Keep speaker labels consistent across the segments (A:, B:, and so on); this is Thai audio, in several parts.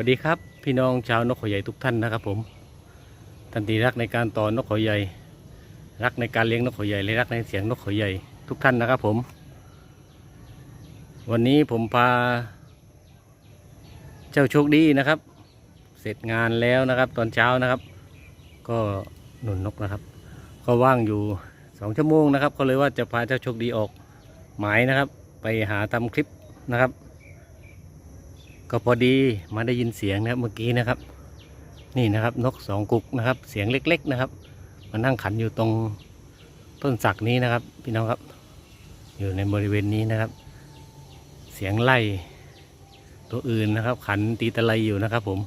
A: วัสดีครับ พี่น้องชาวนกขาใหญ่ทุกท่านนะครับผมท่านทีรักในการต่อนกขาใหญ่ รักในการเลี้ยงนกขาใหญ่และรักในเสียงนกขาใหญ่ทุกท่านนะครับผม วันนี้ผมพา เจ้าโชคดีนะครับ เสร็จงานแล้วนะครับ ตอนเช้านะครับ ก็หนุนนกนะครับ ก็ว่างอยู่สองชั่วโมงนะครับ ก็เลยว่าจะพาเจ้าโชคดีออกหมายนะครับ ไปหาทำคลิปนะครับ ก็พอดีมาได้ยินเสียงนะเมื่อกี้นะครับ นี่นะครับนกสองกุกนะครับ เสียงเล็ก ๆนะครับมานั่งขันอยู่ตรงต้นสักนี้นะครับ พี่น้องครับ อยู่ในบริเวณนี้นะครับ เสียงไล่ตัวอื่นนะครับ ขันตีตะไลอยู่นะครับ ผม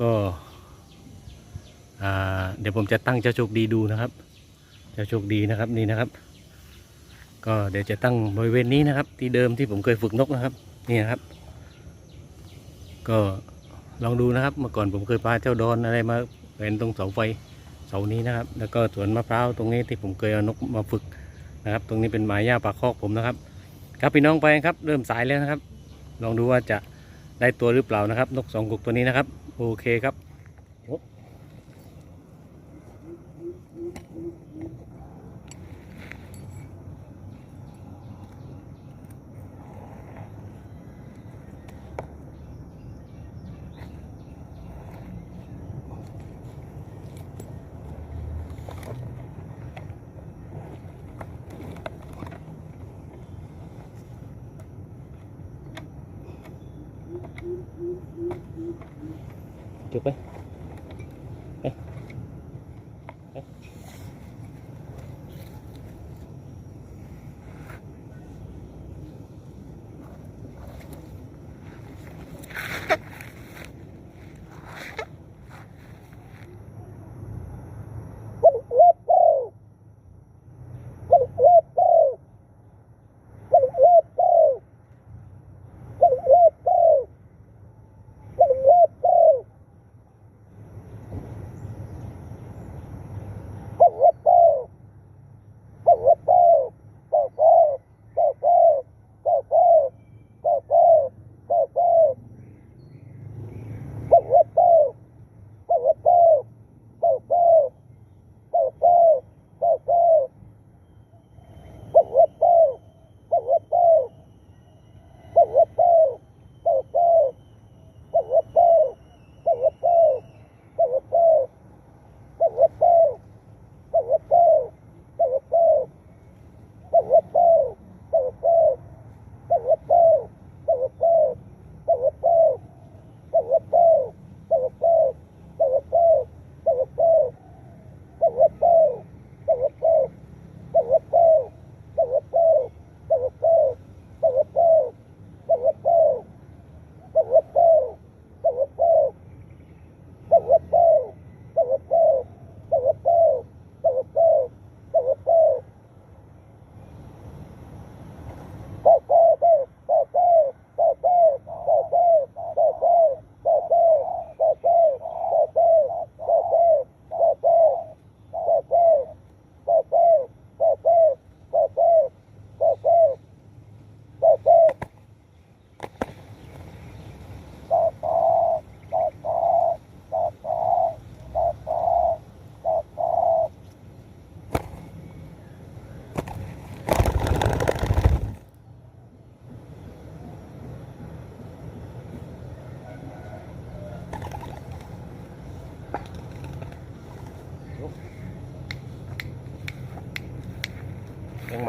A: ก็เดี๋ยวผมจะตั้งเจ้าโชคดีดูนะครับ เจ้าโชคดีนะครับนี่นะครับ ก็เดี๋ยวจะตั้งบริเวณนี้นะครับ ที่เดิมที่ผมเคยฝึกนกนะครับ นี่นะครับ ก็ลองดูนะครับ เมื่อก่อนผมเคยพาเจ้าดอนอะไรมาเป็นตรงเสาไฟเสานี้นะครับ แล้วก็สวนมะพร้าวตรงนี้ที่ผมเคยเอานกมาฝึกนะครับ ตรงนี้เป็นหมายหญ้าปากคอกผมนะครับ ครับพี่น้องไปครับ เริ่มสายแล้วนะครับ ลองดูว่าจะได้ตัวหรือเปล่านะครับ นกสองกุกตัวนี้นะครับ โอเคครับ จุก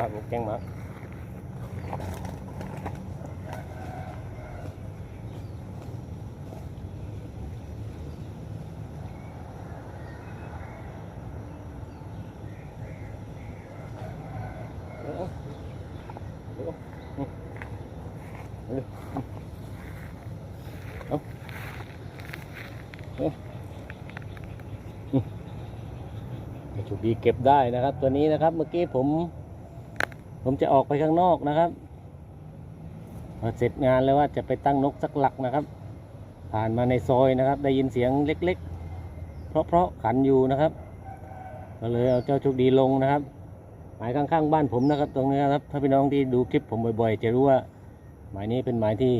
A: ากแกงหมากเอาเอาเอาเอาเอาเอาเอาถูกดีเก็บได้นะครับ ตัวนี้นะครับ เมื่อกี้ผม ผมจะออกไปข้างนอกนะครับพอเสร็จงานแล้วว่าจะไปตั้งนกสักหลักนะครับ ผ่านมาในซอยนะครับ ได้ยินเสียงเล็ก ๆ เพราะๆขันอยู่นะครับ ก็เลยเอาเจ้าโชคดีลงนะครับหมายข้างๆบ้านผมนะครับ ตรงนี้นะครับ ถ้าพี่น้องที่ดูคลิปผมบ่อยๆ จะรู้ว่าหมายนี้เป็นหมายที่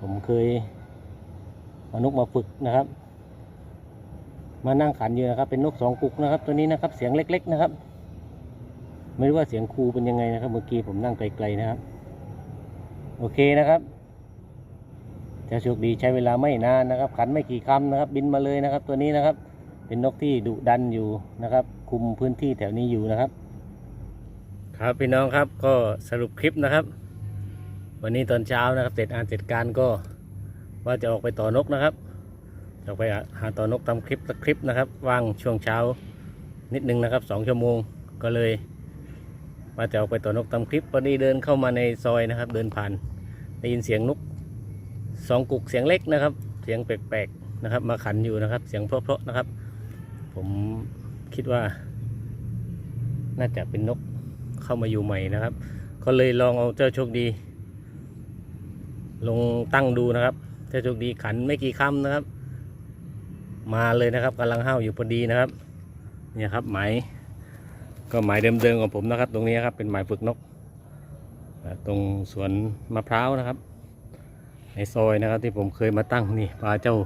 A: ผมเคยเอานกมาฝึกนะครับ มานั่งขันอยู่นะครับ เป็นนกสองกุกนะครับ ตัวนี้นะครับ เสียงเล็ก ๆ นะครับ ไม่รู้ว่าเสียงครูเป็นยังไงนะครับ เมื่อกี้ผมนั่งไกลๆนะครับ โอเคนะครับจะโชคดีใช้เวลาไม่นานนะครับ ขันไม่กี่คำนะครับ บินมาเลยนะครับ ตัวนี้นะครับ เป็นนกที่ดุดันอยู่นะครับ คุมพื้นที่แถวนี้อยู่นะครับ ครับพี่น้องครับก็สรุปคลิปนะครับ วันนี้ตอนเช้านะครับเสร็จอานเสร็จการก็ว่าจะออกไปต่อนกนะครับจะไปหาต่อนกทำคลิปสักคลิปนะครับว่างช่วงเช้านิดนึงนะครับสองชั่วโมงก็เลย ว่าจะออกไปต่อนกทำคลิปพอดีเดินเข้ามาในซอยนะครับ เดินผ่านได้ยินเสียงนกสองกุกเสียงเล็กนะครับ เสียงแปลกๆนะครับ มาขันอยู่นะครับ เสียงเพราะๆนะครับ ผมคิดว่า น่าจะเป็นนกเข้ามาอยู่ใหม่นะครับ ก็เลยลองเอาเจ้าโชคดี ลงตั้งดูนะครับ เจ้าโชคดีขันไม่กี่คำนะครับ มาเลยนะครับกำลังห้าวอยู่พอดีนะครับ เนี่ยครับไหม ก็หมายเดิมๆของผมนะครับ ตรงนี้ครับเป็นหมายฝึกนก ตรงสวนมะพร้าวนะครับ ในซอยนะครับที่ผมเคยมาตั้งนี่ปลาเจ้า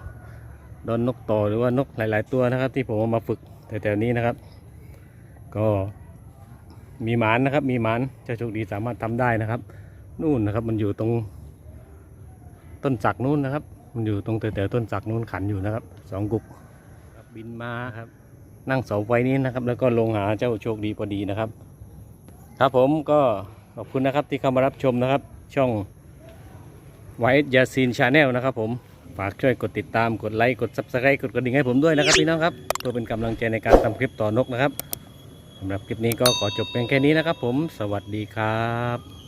A: ดอนนกต่อหรือว่านกหลาย ๆ ตัวนะครับ ที่ผมเอามาฝึกแต่แถวๆนี้นะครับ ก็มีหมานนะครับ มีหมานเจ้าโชคดีสามารถทำได้นะครับ นู่นนะครับมันอยู่ตรงต้นจักนู่นนะครับ มันอยู่ตรงแต่ต้นจักนู่นขันอยู่นะครับสองกุกบบินมาครับ นั่งเสาไฟนี้นะครับ แล้วก็ลงหาเจ้าโชคดีพอดีนะครับ ครับผมก็ขอบคุณนะครับที่เข้ามารับชมนะครับ ช่องไวท์ยาซีนชาแนลนะครับผมฝากช่วยกดติดตามกดไลค์กดซับสไครต์กดกระดิ่งให้ผมด้วยนะครับพี่น้องครับเพื่อเป็นกำลังใจในการทำคลิปต่อนกนะครับสำหรับคลิปนี้ก็ขอจบเพียงแค่นี้นะครับผม สวัสดีครับ